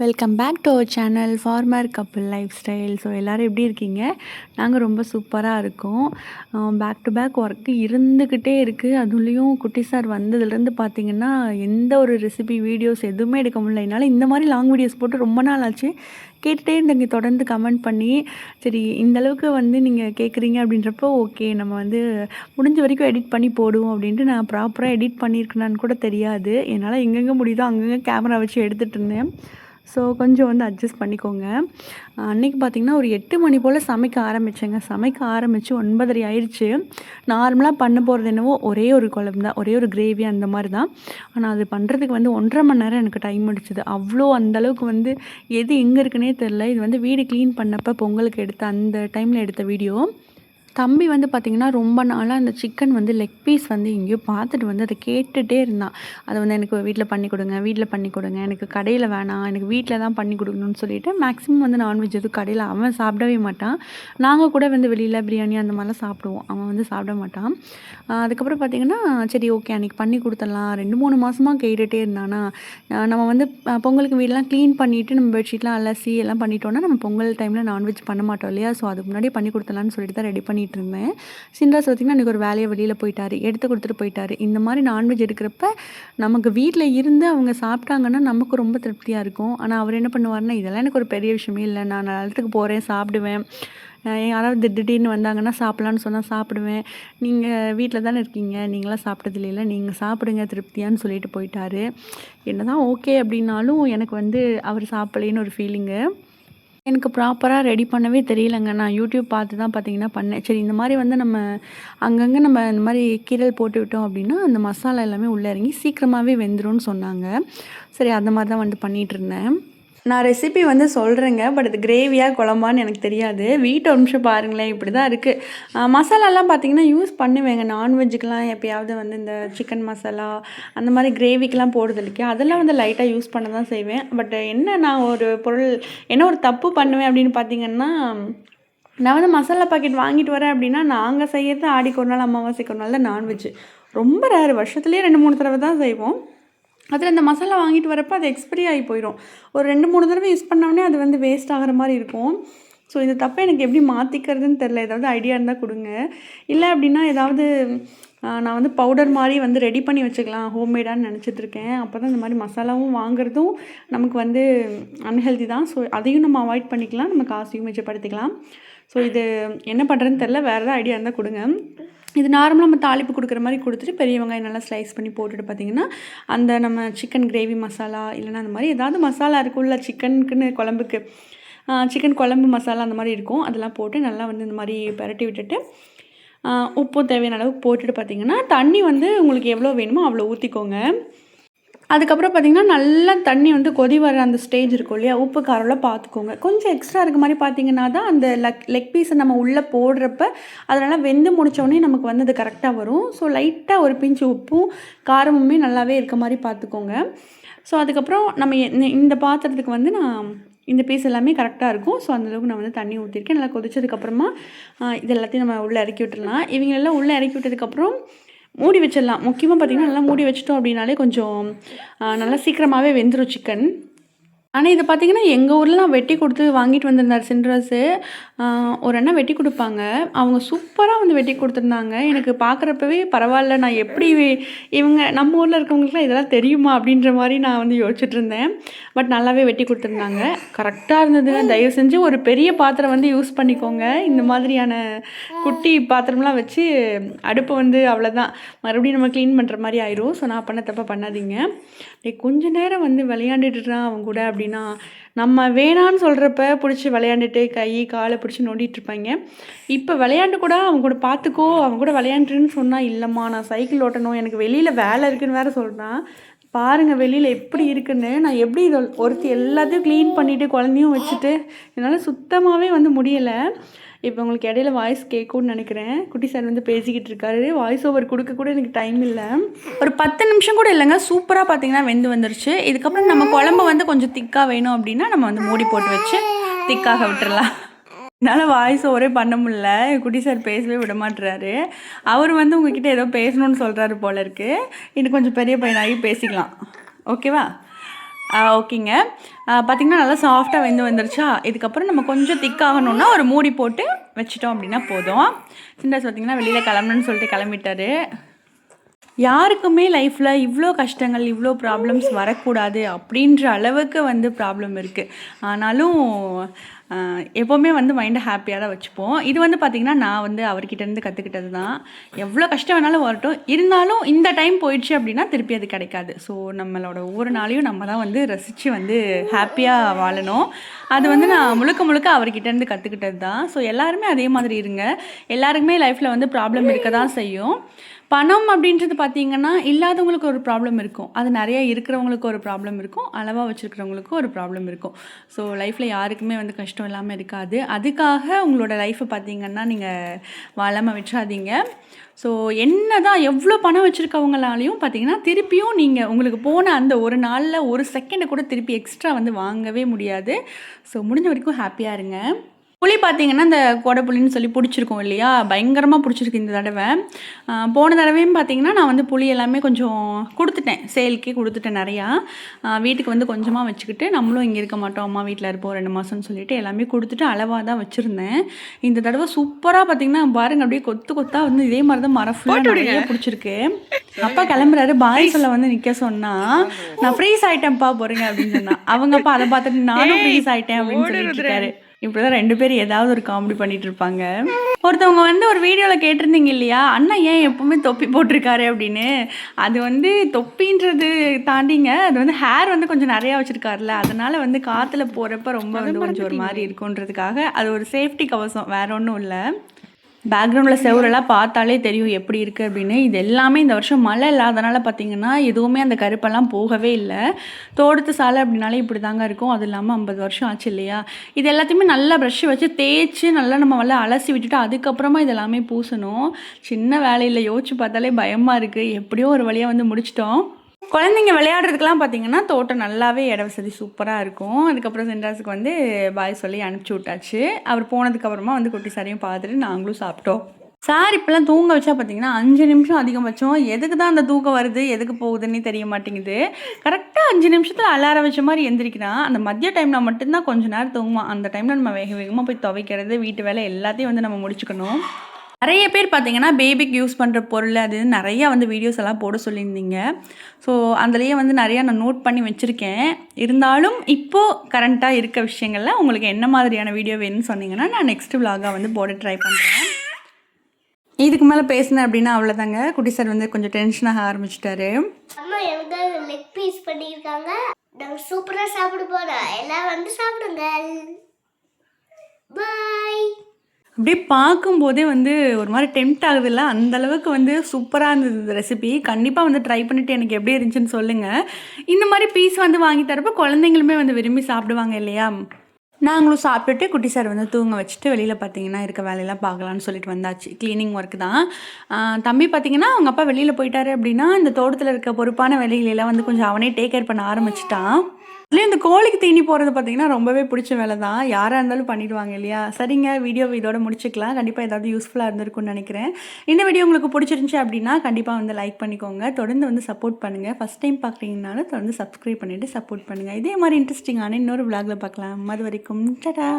Welcome back to our channel farmer couple lifestyle so எல்லோரும் எப்படி இருக்கீங்க? நாங்கள் ரொம்ப சூப்பராக இருக்கோம். பேக் டு பேக் ஒர்க்கு இருந்துக்கிட்டே இருக்குது அதுலேயும் குட்டி சார் வந்ததுலேருந்து பார்த்தீங்கன்னா எந்த ஒரு ரெசிபி வீடியோஸ் எதுவுமே எடுக்க முடியல. என்னால் இந்த மாதிரி லாங் வீடியோஸ் போட்டு ரொம்ப நாள் ஆச்சு. கேட்டுகிட்டே இருந்தீங்க. தொடர்ந்து கமெண்ட் பண்ணி சரி இந்த அளவுக்கு வந்து நீங்கள் கேட்குறீங்க அப்படின்றப்போ ஓகே நம்ம வந்து முடிஞ்ச வரைக்கும் எடிட் பண்ணி போடுவோம் அப்படின்ட்டு நான் ப்ராப்பராக எடிட் பண்ணியிருக்கேனான்னு கூட தெரியாது. என்னால் எங்கெங்கே முடியுதோ அங்கங்கே கேமரா வச்சு எடுத்துகிட்டு இருந்தேன். ஸோ கொஞ்சம் வந்து அட்ஜஸ்ட் பண்ணிக்கோங்க. அன்றைக்கி பார்த்திங்கன்னா ஒரு எட்டு மணி போல் சமைக்க ஆரம்பித்தேங்க சமைக்க ஆரம்பித்து ஒன்பதரை ஆயிடுச்சு நார்மலாக பண்ண போகிறது என்னவோ ஒரே ஒரு குழம்பு தான். ஒரே ஒரு கிரேவி அந்த மாதிரி தான். ஆனால் அது பண்ணுறதுக்கு வந்து ஒன்றரை மணி நேரம் எனக்கு டைம் முடிச்சுது. அவ்வளோ அந்தளவுக்கு வந்து எது எங்கே இருக்குன்னே தெரில இது வந்து வீடு க்ளீன் பண்ணப்போ பொங்கலுக்கு எடுத்த அந்த டைமில் எடுத்த வீடியோ தம்பி வந்து பார்த்திங்கன்னா ரொம்ப நாளாக அந்த சிக்கன் வந்து லெக் பீஸ் வந்து எங்கேயோ பார்த்துட்டு வந்து அதை கேட்டுகிட்டே இருந்தான். அதை வந்து எனக்கு வீட்டில் பண்ணி கொடுங்க வீட்டில் பண்ணி கொடுங்க எனக்கு கடையில் வேணாம் எனக்கு வீட்டில் தான் பண்ணி கொடுக்கணும்னு சொல்லிட்டு மேக்ஸிமம் வந்து நான்வெஜ் எதுவும் கடையில் அவன் சாப்பிடவே மாட்டான். நாங்கள் கூட வந்து வெளியில் பிரியாணி அந்த மாதிரிலாம் சாப்பிடுவோம். அவன் வந்து சாப்பிட மாட்டான். அதுக்கப்புறம் பார்த்திங்கன்னா சரி ஓகே அன்றைக்கி பண்ணி கொடுத்துடலாம். ரெண்டு மூணு மாதமாக கேட்டுகிட்டே இருந்தானா. நம்ம வந்து பொங்கலுக்கு வீடெலாம் க்ளீன் பண்ணிவிட்டு நம்ம பெட்ஷீட்லாம் அலசி எல்லாம் பண்ணிட்டோன்னா நம்ம பொங்கல் டைமில் நான்வெஜ் பண்ண மாட்டோம் இல்லையா? ஸோ அதுக்கு முன்னாடி பண்ணி கொடுத்துலான்னு சொல்லிட்டு தான் ரெடி பண்ணி பண்ணிகிட்டு இருந்தேன் சின்ராஸ் பார்த்திங்கன்னா அன்றைக்கி ஒரு வேலையை வெளியில் போயிட்டார். எடுத்து கொடுத்துட்டு போயிட்டார். இந்த மாதிரி நான்வெஜ் எடுக்கிறப்ப நமக்கு வீட்டில் இருந்து அவங்க சாப்பிட்டாங்கன்னா நமக்கு ரொம்ப திருப்தியாக இருக்கும். ஆனால் அவர் என்ன பண்ணுவார்னா இதெல்லாம் எனக்கு ஒரு பெரிய விஷயமே இல்லை. நான் நிலத்துக்கு போகிறேன் சாப்பிடுவேன். யாராவது திடீர்னு வந்தாங்கன்னா சாப்பிட்லான்னு சொன்னால் சாப்பிடுவேன். நீங்கள் வீட்டில் தானே இருக்கீங்க. நீங்களாம் சாப்பிட்டது இல்லை. நீங்கள் சாப்பிடுங்க திருப்தியான்னு சொல்லிட்டு போயிட்டாரு. என்ன தான் ஓகே அப்படின்னாலும் எனக்கு வந்து அவர் சாப்பிட்லேன்னு ஒரு ஃபீலிங்கு எனக்கு ப்ராப்பராக ரெடி பண்ணவே தெரியலங்க. நான் யூடியூப் பார்த்து தான் பார்த்தீங்கன்னா பண்ணேன். சரி இந்த மாதிரி வந்து நம்ம அங்கங்கே நம்ம இந்த மாதிரி கீரல் போட்டு விட்டோம் அப்படின்னா அந்த மசாலா எல்லாமே உள்ளே இறங்கி சீக்கிரமாகவே வெந்துடும் சொன்னாங்க. சரி அந்த மாதிரி தான் வந்து பண்ணிகிட்ருந்தேன் நான் ரெசிபி வந்து சொல்கிறேங்க பட் அது கிரேவியாக குழம்பான்னு எனக்கு தெரியாது. வீட்டை ஒரு நிமிஷம் பாருங்களேன் இப்படி தான் இருக்குது மசாலாலாம் பார்த்திங்கன்னா யூஸ் பண்ணுவேங்க. நான்வெஜ்ஜுக்கெலாம் எப்போயாவது வந்து இந்த சிக்கன் மசாலா அந்த மாதிரி கிரேவிக்கெலாம் போடுறது இல்லையா? அதெல்லாம் வந்து லைட்டாக யூஸ் பண்ண தான் செய்வேன். பட் என்ன நான் ஒரு பொருள் என்ன ஒரு தப்பு பண்ணுவேன் அப்படின்னு பார்த்தீங்கன்னா நான் வந்து மசாலா பாக்கெட் வாங்கிட்டு வரேன் அப்படின்னா நாங்கள் செய்கிறது ஆடிக்கு ஒரு நாள் அமாவாசைக்கு ஒரு நாள் தான் நான்வெஜ் ரொம்ப ரேர் வருஷத்துலேயே ரெண்டு மூணு தடவை தான் செய்வோம். அதில் இந்த மசாலா வாங்கிட்டு வரப்போ அது எக்ஸ்பைரி ஆகி போயிடும் ஒரு ரெண்டு மூணு தடவை யூஸ் பண்ணோடனே அது வந்து வேஸ்ட் ஆகிற மாதிரி இருக்கும். ஸோ இந்த தப்பை எனக்கு எப்படி மாற்றிக்கிறதுன்னு தெரில ஏதாவது ஐடியா இருந்தால் கொடுங்க. இல்லை அப்படின்னா ஏதாவது நான் வந்து பவுடர் மாதிரி வந்து ரெடி பண்ணி வச்சுக்கலாம். ஹோம்மேடான்னு நினச்சிட்ருக்கேன் அப்போ தான் இந்த மாதிரி மசாலாவும் வாங்குறதும் நமக்கு வந்து அன்ஹெல்தி தான். ஸோ அதையும் நம்ம அவாய்ட் பண்ணிக்கலாம். நம்ம காசையும் மிச்சப்படுத்திக்கலாம். ஸோ இது என்ன பண்ணுறதுன்னு தெரில வேறு ஏதாவது ஐடியா இருந்தால் கொடுங்க. இது நார்மலாக நம்ம தாளிப்பு கொடுக்குற மாதிரி கொடுத்துட்டு பெரிய வெங்காயம் நல்லா ஸ்லைஸ் பண்ணி போட்டுட்டு பார்த்திங்கன்னா அந்த நம்ம சிக்கன் கிரேவி மசாலா இல்லைனா அந்த மாதிரி ஏதாவது மசாலா இருக்கும்ல சிக்கனுக்குன்னு குழம்புக்கு. சிக்கன் குழம்பு மசாலா அந்த மாதிரி இருக்கும். அதெல்லாம் போட்டு நல்லா வந்து இந்த மாதிரி பரட்டி விட்டுட்டு உப்பும் தேவையான அளவுக்கு போட்டுட்டு பார்த்திங்கன்னா தண்ணி வந்து உங்களுக்கு எவ்வளோ வேணுமோ அவ்வளோ ஊற்றிக்கோங்க அதுக்கப்புறம் பார்த்திங்கன்னா நல்லா தண்ணி வந்து கொதி வர அந்த ஸ்டேஜ் இருக்கும் இல்லையா? உப்பு காரெல்லாம் பார்த்துக்கோங்க கொஞ்சம் எக்ஸ்ட்ரா இருக்க மாதிரி பார்த்தீங்கன்னா தான் அந்த லக் லெக் பீஸை நம்ம உள்ளே போடுறப்ப அதனால் வெந்து முடித்தோடனே நமக்கு வந்து அது கரெக்டாக வரும். ஸோ லைட்டாக ஒரு பிஞ்சு உப்பும் காரமுமே நல்லாவே இருக்க மாதிரி பார்த்துக்கோங்க ஸோ அதுக்கப்புறம் நம்ம இந்த பாத்திரத்துக்கு வந்து நான் இந்த பீஸ் எல்லாமே கரெக்டாக இருக்கும். ஸோ அந்தளவுக்கு நான் வந்து தண்ணி ஊற்றிருக்கேன் நல்லா கொதிச்சதுக்கப்புறமா இது எல்லாத்தையும் நம்ம உள்ளே இறக்கி விட்டுடலாம் இவங்களெல்லாம் உள்ளே இறக்கி விட்டதுக்கப்புறம் மூடி வச்சிடலாம். முக்கியமாக பார்த்திங்கன்னா நல்லா மூடி வச்சிட்டோம் அப்படின்னாலே கொஞ்சம் நல்லா சீக்கிரமாகவே வெந்துடும் சிக்கன் ஆனால் இதை பார்த்தீங்கன்னா எங்கள் ஊர்லாம் வெட்டி கொடுத்து வாங்கிட்டு வந்திருந்தார் சின்ரஸு ஒரு அண்ணா வெட்டி கொடுப்பாங்க. அவங்க சூப்பராக வந்து வெட்டி கொடுத்துருந்தாங்க. எனக்கு பார்க்குறப்பவே பரவாயில்ல நான் எப்படி இவங்க நம்ம ஊரில் இருக்கவங்களுக்குலாம் இதெல்லாம் தெரியுமா அப்படின்ற மாதிரி நான் வந்து யோசிச்சுட்டு இருந்தேன் பட் நல்லாவே வெட்டி கொடுத்துருந்தாங்க. கரெக்டாக இருந்தது தயவு செஞ்சு ஒரு பெரிய பாத்திரம் வந்து யூஸ் பண்ணிக்கோங்க. இந்த மாதிரியான குட்டி பாத்திரம்லாம் வச்சு அடுப்பு வந்து அவ்வளோதான் மறுபடியும் நம்ம க்ளீன் பண்ணுற மாதிரி ஆயிரும். ஸோ நான் பண்ண தப்பாக பண்ணாதீங்க. கொஞ்ச நேரம் வந்து விளையாண்டுட்டுறான் அவங்க கூட அப்படின்னா நம்ம வேணான்னு சொல்கிறப்ப பிடிச்சி விளையாண்டுட்டு கை காலை பிடிச்சி நோண்டிகிட்ருப்பாங்க இப்போ விளையாண்டு கூட அவங்க கூட பார்த்துக்கோ அவங்க கூட விளையாண்டுன்னு சொன்னால் இல்லைம்மா நான் சைக்கிள் ஓட்டணும் எனக்கு வெளியில் வேலை இருக்குதுன்னு வேறு சொல்கிறான் பாருங்கள் வெளியில் எப்படி இருக்குன்னு நான் எப்படி இதை ஒருத்தி எல்லாத்தையும் க்ளீன் பண்ணிவிட்டு குழந்தையும் வச்சுட்டு என்னால் சுத்தமாகவே வந்து முடியலை. இப்போ உங்களுக்கு இடையில வாய்ஸ் கேட்கும்னு நினைக்கிறேன். குட்டி சார் வந்து பேசிக்கிட்டு இருக்காரு. வாய்ஸ் ஓவர் கொடுக்க கூட எனக்கு டைம் இல்லை. ஒரு பத்து நிமிஷம் கூட இல்லைங்க. சூப்பராக பார்த்தீங்கன்னா வெந்து வந்துருச்சு. இதுக்கப்புறம் நம்ம குழம்பு வந்து கொஞ்சம் திக்காக வேணும் அப்படின்னா நம்ம வந்து மூடி போட்டு வச்சு திக்காக விட்டுறலாம். என்னால் வாய்ஸ் ஓவரே பண்ண முடில குட்டி சார் பேசவே விட மாட்டுறாரு அவர் வந்து உங்ககிட்ட ஏதோ பேசணும்னு சொல்கிறாரு போல இருக்குது இன்னும் கொஞ்சம் பெரிய பையனாகி பேசிக்கலாம். ஓகேவா ஓகேங்க. பார்த்திங்கன்னா நல்லா சாஃப்டாக வெந்து வந்துருச்சா? இதுக்கப்புறம் நம்ம கொஞ்சம் திக்காகணுன்னா ஒரு மூடி போட்டு வச்சிட்டோம் அப்படின்னா போதும். சின்ராஸ் பார்த்திங்கன்னா வெளியில் கிளம்பணுன்னு சொல்லிட்டு கிளம்பிட்டாரு. யாருக்குமே லைஃப்பில் இவ்வளோ கஷ்டங்கள் இவ்வளோ ப்ராப்ளம்ஸ் வரக்கூடாது அப்படின்ற அளவுக்கு வந்து ப்ராப்ளம் இருக்குது ஆனாலும் எப்போவுமே வந்து மைண்டை ஹாப்பியாக தான் வச்சுப்போம். இது வந்து பார்த்திங்கன்னா நான் வந்து அவர்கிட்டேருந்து கற்றுக்கிட்டது தான் எவ்வளோ கஷ்டம் வேணாலும் வரட்டும். இருந்தாலும் இந்த டைம் போயிடுச்சு அப்படின்னா திருப்பி அது கிடைக்காது. ஸோ நம்மளோட ஒவ்வொரு நாளையும் நம்ம தான் வந்து ரசித்து வந்து ஹாப்பியாக வாழணும். அது வந்து நான் முழுக்க முழுக்க அவர்கிட்டேருந்து கற்றுக்கிட்டது தான் ஸோ எல்லாருமே அதே மாதிரி இருங்க. எல்லாருக்குமே லைஃப்பில் வந்து ப்ராப்ளம் இருக்க தான் செய்யும். பணம் அப்படின்றது பார்த்தீங்கன்னா இல்லாதவங்களுக்கு ஒரு ப்ராப்ளம் இருக்கும். அது நிறைய இருக்கிறவங்களுக்கு ஒரு ப்ராப்ளம் இருக்கும். அளவாக வச்சுருக்கிறவங்களுக்கு ஒரு ப்ராப்ளம் இருக்கும். ஸோ லைஃப்பில் யாருக்குமே வந்து கஷ்டம் இல்லாமல் இருக்காது. அதுக்காக உங்களோட லைஃப்பை பார்த்தீங்கன்னா நீங்கள் வாழாமல் விட்டுறாதீங்க. ஸோ என்ன தான் எவ்வளோ பணம் வச்சுருக்கவங்களாலையும் பார்த்தீங்கன்னா திருப்பியும் நீங்கள் உங்களுக்கு போன அந்த ஒரு நாளில் ஒரு செகண்டை கூட திருப்பி எக்ஸ்ட்ரா வந்து வாங்கவே முடியாது. ஸோ முடிஞ்ச வரைக்கும் ஹாப்பியாக இருங்க. புளி பார்த்தீங்கன்னா இந்த கோடை புளின்னு சொல்லி பிடிச்சிருக்கோம் இல்லையா? பயங்கரமாக பிடிச்சிருக்கு இந்த தடவை. போன தடவையும் பார்த்தீங்கன்னா நான் வந்து புளி எல்லாமே கொஞ்சம் கொடுத்துட்டேன். சேல்க்கே கொடுத்துட்டேன் நிறையா. வீட்டுக்கு வந்து கொஞ்சமாக வச்சுக்கிட்டு நம்மளும் இங்கே இருக்க மாட்டோம். அம்மா வீட்டில் இருப்போம் ரெண்டு மாதம்னு சொல்லிட்டு எல்லாமே கொடுத்துட்டு அளவாக தான் வச்சுருந்தேன். இந்த தடவை சூப்பராக பார்த்தீங்கன்னா பாருங்க அப்படியே கொத்து கொத்தாக வந்து இதே மாதிரி தான் மரம் ஃபுல்லாக நிறைய பிடிச்சிருக்கு. அப்பா கிளம்புறாரு. பாய் சொல்ல வந்து நிற்க சொன்னா நான் ஃப்ரீஸ் ஆயிட்டேன்ப்பா போறீங்க அப்படின்னு சொன்னா. அவங்க அப்பா அதை பார்த்துட்டு நானும் ஃப்ரீஸ் ஆயிட்டேன் அப்படின்னு சொல்லிட்டு இருக்காரு இப்படிதான் ரெண்டு பேரும் ஏதாவது ஒரு காமெடி பண்ணிட்டு இருப்பாங்க ஒருத்தவங்க வந்து ஒரு வீடியோவில் கேட்டிருந்தீங்க இல்லையா? அண்ணா ஏன் எப்பவுமே தொப்பி போட்டிருக்காரு அப்படின்னு? அது வந்து தொப்பின்றது தாண்டிங்க. அது வந்து ஹேர் வந்து கொஞ்சம் நிறையா வச்சிருக்காருல்ல. அதனால வந்து காற்றுல போகிறப்ப ரொம்ப வந்து கொஞ்சம் ஒரு மாதிரி இருக்குன்றதுக்காக அது ஒரு சேஃப்டி கவசம் வேற ஒன்றும் இல்லை. பேக்ரவுண்டில் செவரெல்லாம் பார்த்தாலே தெரியும் எப்படி இருக்குது அப்படின்னு. இது எல்லாமே இந்த வருஷம் மழை இல்லாதனால பார்த்தீங்கன்னா எதுவுமே அந்த கருப்பெல்லாம் போகவே இல்லை. தோட்டத்து சாலை அப்படின்னாலே இப்படி தாங்க இருக்கும். அது இல்லாமல் ஐம்பது வருஷம் ஆச்சு இல்லையா? இது எல்லாத்தையுமே நல்லா ப்ரஷ் வச்சு தேய்ச்சி நல்லா நம்ம நல்லா அலசி விட்டுட்டு அதுக்கப்புறமா இது எல்லாமே பூசணும். சின்ன வேலையில் யோசிச்சு பார்த்தாலே பயமாக இருக்குது எப்படியோ ஒரு வழியாக வந்து முடிச்சிட்டோம். குழந்தைங்க விளையாடுறதுக்கெலாம் பார்த்தீங்கன்னா தோட்டம் நல்லாவே இட வசதி சூப்பராக இருக்கும். அதுக்கப்புறம் சென்ட்ராஸுக்கு வந்து பாய் சொல்லி அனுப்பிச்சி விட்டாச்சு. அவர் போனதுக்கப்புறமா வந்து குட்டி சாரையும் பார்த்துட்டு நாங்களும் சாப்பிட்டோம். சார் இப்போல்லாம் தூங்க வச்சா பார்த்தீங்கன்னா அஞ்சு நிமிஷம் அதிகபட்சம். எதுக்கு தான் அந்த தூக்கம் வருது? எதுக்கு போகுதுன்னு தெரிய மாட்டேங்குது. கரெக்டாக அஞ்சு நிமிஷத்தில் அலாரம் வச்ச மாதிரி எந்திரிக்கிறான். அந்த மதிய டைமில் மட்டும்தான் கொஞ்ச நேரம் தூங்குவான். அந்த டைமில் நம்ம வேக வேகமாக போய் துவைக்கிறது வீட்டு வேலை எல்லாத்தையும் வந்து நம்ம முடிச்சுக்கணும். நிறைய பேர் பார்த்தீங்கன்னா பேபிக்கு யூஸ் பண்ணுற பொருள் அது நிறையா வந்து வீடியோஸ் எல்லாம் போட சொல்லியிருந்தீங்க. ஸோ அதுலேயே வந்து நிறையா நான் நோட் பண்ணி வச்சுருக்கேன். இருந்தாலும் இப்போது கரண்ட்டாக இருக்க விஷயங்களில் உங்களுக்கு என்ன மாதிரியான வீடியோ வேணும்னு சொன்னீங்கன்னா நான் நெக்ஸ்ட் விலாகாக வந்து போட ட்ரை பண்ணுறேன் இதுக்கு மேலே பேசினேன் அப்படின்னா அவ்வளோதாங்க குட்டி சார் வந்து கொஞ்சம் டென்ஷனாக ஆரம்பிச்சிட்டாரு. அம்மா எனக்கு லெக் பீஸ் பண்ணியிருக்காங்க. நாங்கள் சூப்பராக சாப்பிட போகிறோம் எல்லாம் வந்து சாப்பிடுங்க பாய் அப்படியே பார்க்கும்போதே வந்து ஒரு மாதிரி டெம்ட் ஆகுதுல்ல? அந்த அளவுக்கு வந்து சூப்பராக இருந்தது இந்த ரெசிபி கண்டிப்பாக வந்து ட்ரை பண்ணிவிட்டு எனக்கு எப்படி இருந்துச்சுன்னு சொல்லுங்கள் இந்த மாதிரி பீஸ் வந்து வாங்கி தரப்போ குழந்தைங்களுமே வந்து விரும்பி சாப்பிடுவாங்க இல்லையா? நாங்களும் சாப்பிட்டுட்டு குட்டி சார் வந்து தூங்க வச்சுட்டு வெளியில் பார்த்தீங்கன்னா இருக்க வேலையெல்லாம் பார்க்கலான்னு சொல்லிட்டு வந்தாச்சு. க்ளீனிங் ஒர்க் தான். தம்பி பார்த்தீங்கன்னா அவங்க அப்பா வெளியில் போயிட்டாரு அப்படின்னா இந்த தோட்டத்தில் இருக்க பொறுப்பான வேலைகளெல்லாம் வந்து கொஞ்சம் அவனே டேக் கேர் பண்ண ஆரம்பிச்சிட்டான். இல்லை இந்த கோழிக்கு தீனி போகிறது பார்த்தீங்கன்னா ரொம்பவே பிடிச்ச வேலை தான் யாராக இருந்தாலும் பண்ணிடுவாங்க இல்லையா? சரிங்க வீடியோ இதோட முடிச்சுக்கலாம். கண்டிப்பாக ஏதாவது யூஸ்ஃபுல்லாக இருந்திருக்கும்னு நினைக்கிறேன். இந்த வீடியோ உங்களுக்கு பிடிச்சிருந்துச்சி அப்படின்னா கண்டிப்பாக வந்து லைக் பண்ணிக்கோங்க. தொடர்ந்து வந்து சப்போர்ட் பண்ணுங்கள் ஃபஸ்ட் டைம் பார்க்குறீங்கனாலும் தொடர்ந்து சப்ஸ்கிரைப் பண்ணிவிட்டு சப்போர்ட் பண்ணுங்கள் இதே மாதிரி இன்ட்ரெஸ்டிங்கான இன்னொரு விளாகில் பார்க்கலாம் அது வரைக்கும் டடா